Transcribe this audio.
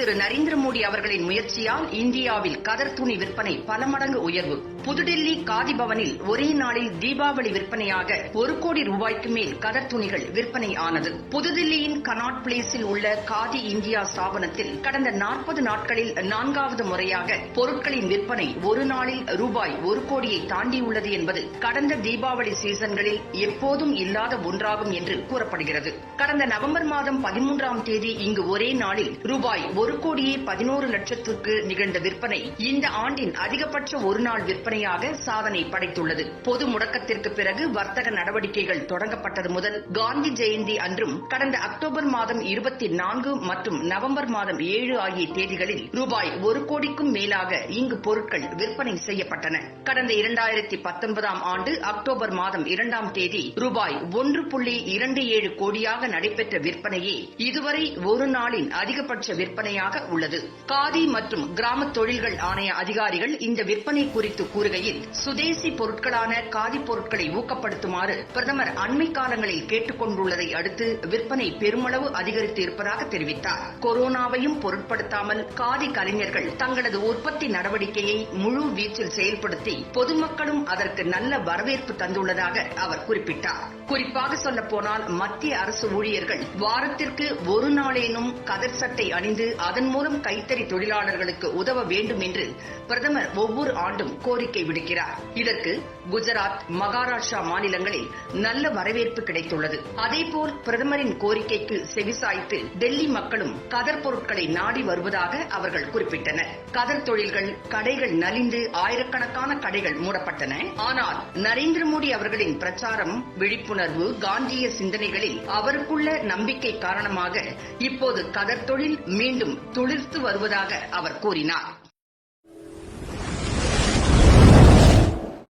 திரு நரேந்திர மோடி அவர்களின் முயற்சியால் இந்தியாவில் கதர் துணி விற்பனை பல மடங்கு உயர்வு. புதுடில்லி காதி பவனில் ஒரே நாளில் தீபாவளி விற்பனையாக ஒரு கோடி ரூபாய்க்கு மேல் கதர் துணிகள் விற்பனை ஆனது. புதுதில்லியின் கனாட் பிளேஸில் உள்ள காதி இந்தியா ஸ்தாபனத்தில் கடந்த நாற்பது நாட்களில் நான்காவது முறையாக பொருட்களின் விற்பனை ஒரு நாளில் ரூபாய் ஒரு கோடியை தாண்டியுள்ளது என்பது கடந்த தீபாவளி சீசன்களில் எப்போதும் இல்லாத ஒன்றாகும் என்று கூறப்படுகிறது. கடந்த நவம்பர் மாதம் பதிமூன்றாம் தேதி இங்கு ஒரே நாளில் ரூபாய் ஒரு ஒரு கோடியே பதினோரு லட்சத்திற்கு நிகழ்ந்த விற்பனை இந்த ஆண்டின் அதிகபட்ச ஒருநாள் விற்பனையாக சாதனை படைத்துள்ளது. பொது முடக்கத்திற்கு பிறகு வர்த்தக நடவடிக்கைகள் தொடங்கப்பட்டது முதல் காந்தி ஜெயந்தி அன்றும் கடந்த அக்டோபர் மாதம் இருபத்தி நான்கு மற்றும் நவம்பர் மாதம் ஏழு ஆகிய தேதிகளில் ரூபாய் ஒரு கோடிக்கும் மேலாக இங்கு பொருட்கள் விற்பனை செய்யப்பட்டன. கடந்த இரண்டாயிரத்தி பத்தொன்பதாம் ஆண்டு அக்டோபர் மாதம் இரண்டாம் தேதி ரூபாய் ஒன்று புள்ளி இரண்டு ஏழு கோடியாக நடைபெற்ற விற்பனையே இதுவரை ஒரு நாளின் அதிகபட்ச விற்பனை விற்பனையாக உள்ளது. காதி மற்றும் கிராம தொழில்கள் ஆணைய அதிகாரிகள் இந்த விற்பனை குறித்து கூறுகையில் சுதேசி பொருட்களான காதி பொருட்களை ஊக்கப்படுத்துமாறு பிரதமர் அண்மை காலங்களில் கேட்டுக் கொண்டுள்ளதை அடுத்து விற்பனை பெருமளவு அதிகரித்து இருப்பதாக தெரிவித்தார். கொரோனாவையும் பொருட்படுத்தாமல் காதி கலைஞர்கள் தங்களது உற்பத்தி நடவடிக்கையை முழு வீச்சில் செயல்படுத்தி பொதுமக்களும் அதற்கு நல்ல வரவேற்பு தந்துள்ளதாக அவர் குறிப்பிட்டார். குறிப்பாக சொல்லப்போனால் மத்திய அரசு ஊழியர்கள் வாரத்திற்கு ஒரு நாளேனும் கதர் சட்டை அணிந்து அதன் மூலம் கைத்தறி தொழிலாளர்களுக்கு உதவ வேண்டும் என்று பிரதமர் ஒவ்வொரு ஆண்டும் கோரிக்கை விடுக்கிறார். இதற்கு குஜராத் மகாராஷ்டிரா மாநிலங்களில் நல்ல வரவேற்பு கிடைத்துள்ளது. அதேபோல் பிரதமரின் கோரிக்கைக்கு செவிசாய்த்து டெல்லி மக்களும் கதர் பொருட்களை நாடி வருவதாக அவர்கள் குறிப்பிட்டனர். கதர் தொழில்கள் கடைகள் நலிந்து ஆயிரக்கணக்கான கடைகள் மூடப்பட்டன. ஆனால் நரேந்திர மோடி அவர்களின் பிரச்சாரம் விழிப்புணர்வு காந்திய சிந்தனைகளில் அவருக்குள்ள நம்பிக்கை காரணமாக இப்போது கதர் தொழில் மீண்டும் துளிர்த்து வருவதாக அவர் கூறினார்.